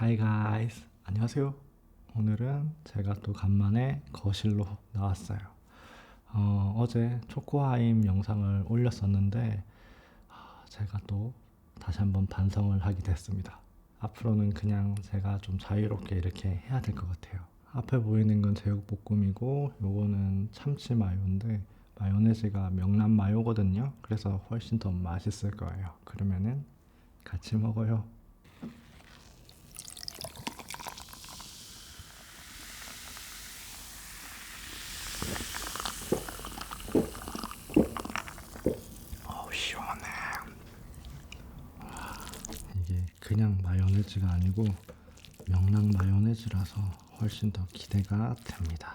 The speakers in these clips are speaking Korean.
Hi guys. 안녕하세요. 오늘은 제가 또 간만에 거실로 나왔어요. 어, 어제 초코하임 영상을 올렸었는데 아, 제가 또 다시 한번 반성을 하게 됐습니다. 앞으로는 그냥 제가 좀 자유롭게 이렇게 해야 될 것 같아요. 앞에 보이는 건 제육볶음이고 요거는 참치 마요인데 마요네즈가 명란 마요거든요. 그래서 훨씬 더 맛있을 거예요. 그러면은 같이 먹어요. 어우 시원해. 와, 이게 그냥 마요네즈가 아니고 명랑 마요네즈라서 훨씬 더 기대가 됩니다.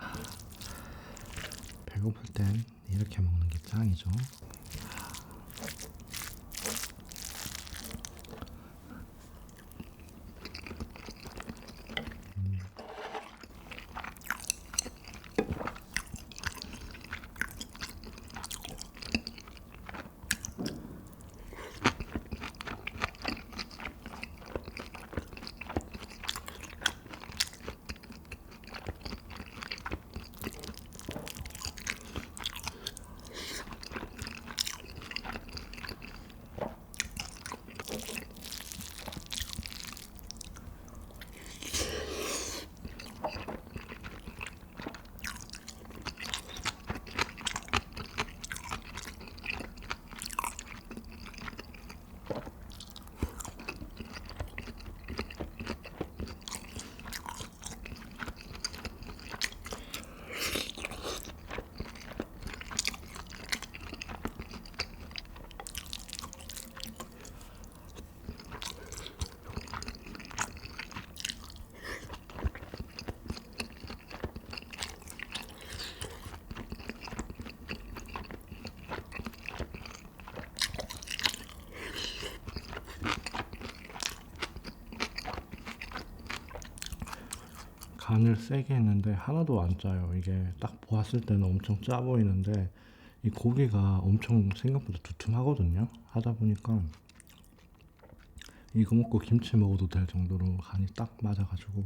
배고플 땐 이렇게 먹는 게 짱이죠. 간을 세게 했는데 하나도 안 짜요. 이게 딱 보았을 때는 엄청 짜 보이는데 이 고기가 엄청 생각보다 두툼하거든요. 하다 보니까 이거 먹고 김치 먹어도 될 정도로 간이 딱 맞아가지고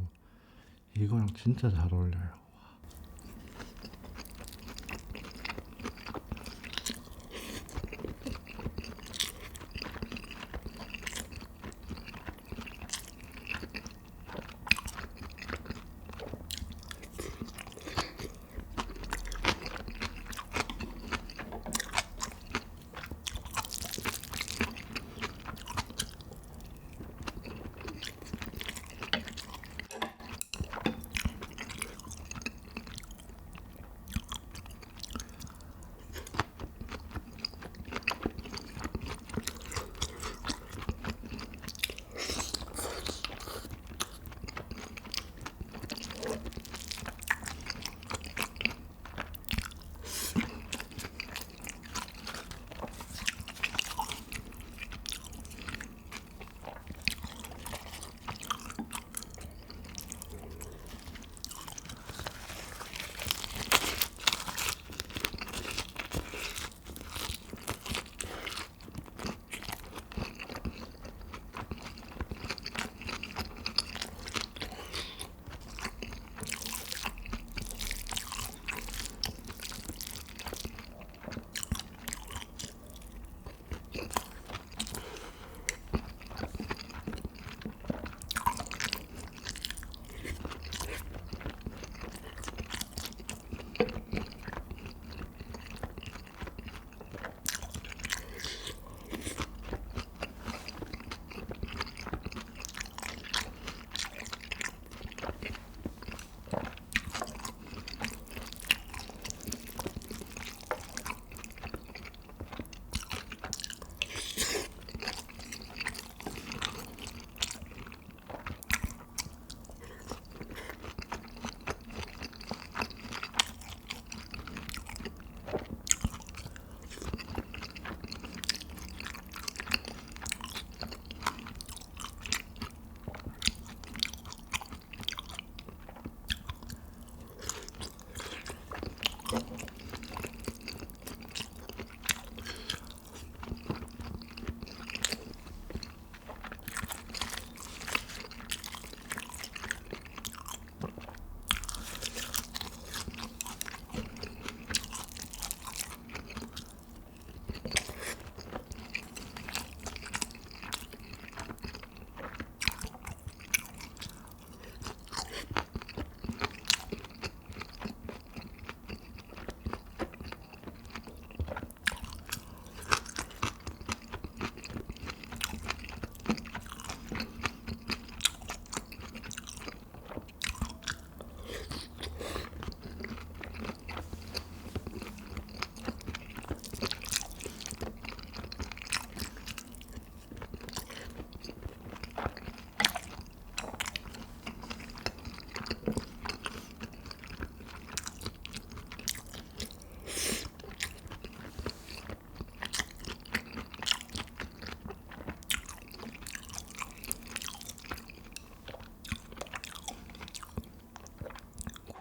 이거랑 진짜 잘 어울려요.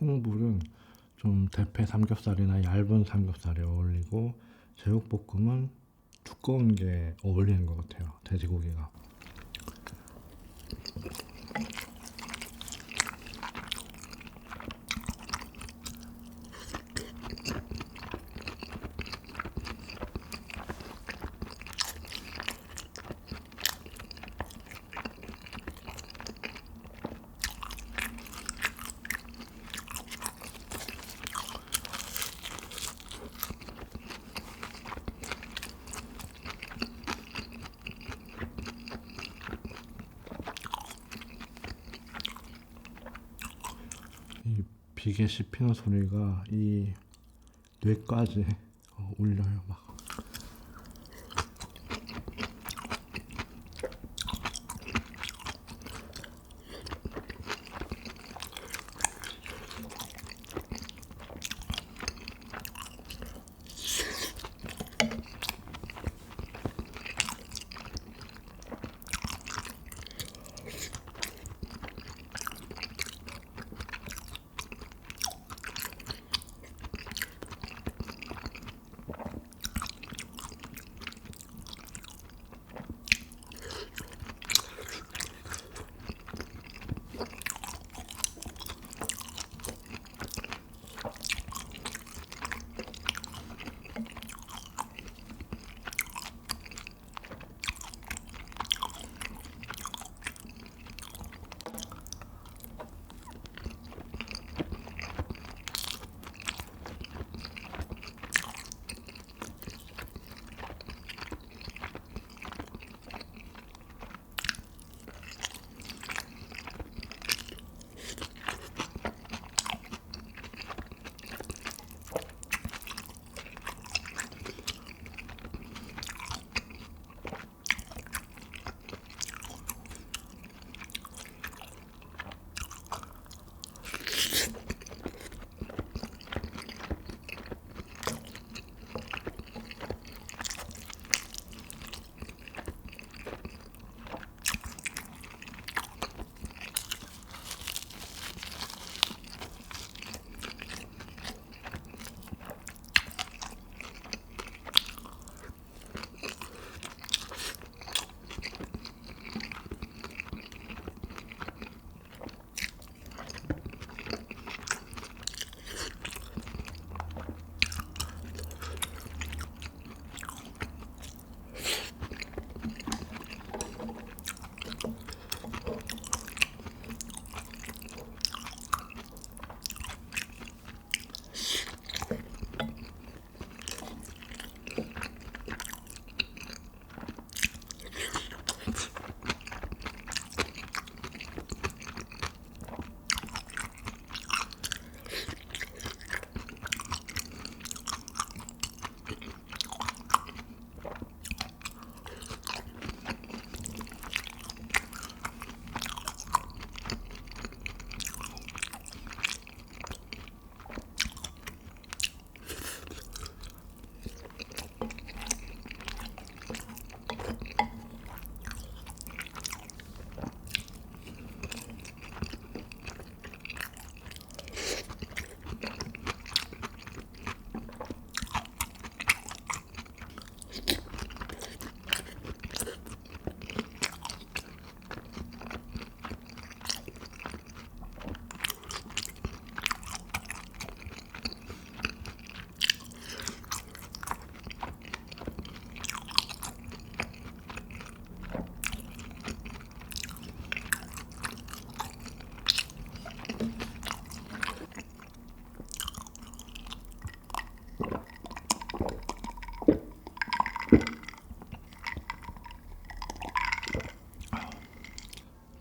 콩불은 좀 대패 삼겹살이나 얇은 삼겹살에 어울리고 제육볶음은 두꺼운 게 어울리는 것 같아요. 돼지고기가. 이 비계 씹히는 소리가 이 뇌까지 어, 울려요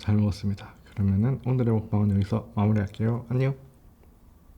잘 먹었습니다. 그러면은 오늘의 먹방은 여기서 마무리할게요. 안녕.